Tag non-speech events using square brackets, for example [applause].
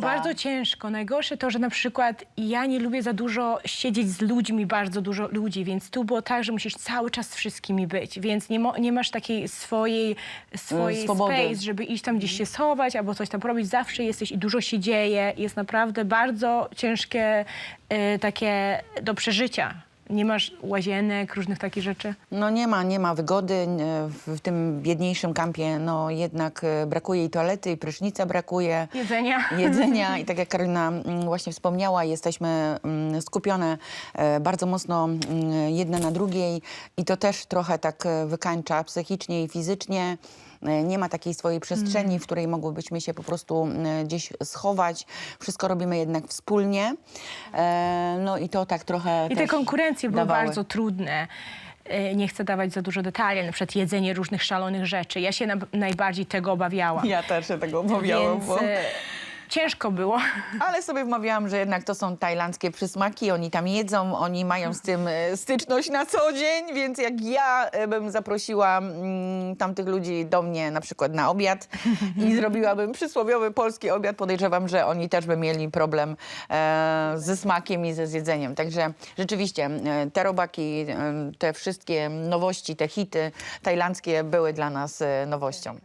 bardzo ciężko. Najgorsze to, że na przykład ja nie lubię za dużo siedzieć z ludźmi, bardzo dużo ludzi, więc tu było tak, że musisz cały czas z wszystkimi być, więc nie, mo- nie masz takiej swojej, swojej swobody. space, żeby iść tam gdzieś się schować albo coś tam robić. Zawsze jesteś i dużo się dzieje. Jest naprawdę bardzo ciężkie e, takie do przeżycia. Nie masz łazienek, różnych takich rzeczy. No nie ma, nie ma wygody w, w tym biedniejszym kampie. No jednak e, brakuje i toalety, i prysznica brakuje. Jedzenia. Jedzenia i [laughs] tak jak Karolina mm, właśnie wspomniała, jesteśmy mm, skupione e, bardzo mocno mm, jedna na drugiej i to też trochę tak e, wykańcza psychicznie i fizycznie. E, Nie ma takiej swojej przestrzeni, w której mogłybyśmy się po prostu mm, gdzieś schować. Wszystko robimy jednak wspólnie. E, No i to tak trochę I te konkurencje były dawały. bardzo trudne. E, Nie chcę dawać za dużo detali, na przykład jedzenie różnych szalonych rzeczy. Ja się na, najbardziej tego obawiałam. Ja też się tego obawiałam, Więc bo... ciężko było. [laughs] Ale sobie wmawiałam, że jednak to są tajlandzkie przysmaki, oni tam jedzą, oni mają z tym e, styczność na co dzień, więc jak ja e, bym zaprosiła mm, tamtych ludzi do mnie na przykład na obiad i [laughs] zrobiłabym przysłowiowy polski obiad, podejrzewam, że oni też by mieli problem e, ze smakiem i ze zjedzeniem. Także rzeczywiście te robaki, te wszystkie nowości, te hity tajlandzkie były dla nas nowością.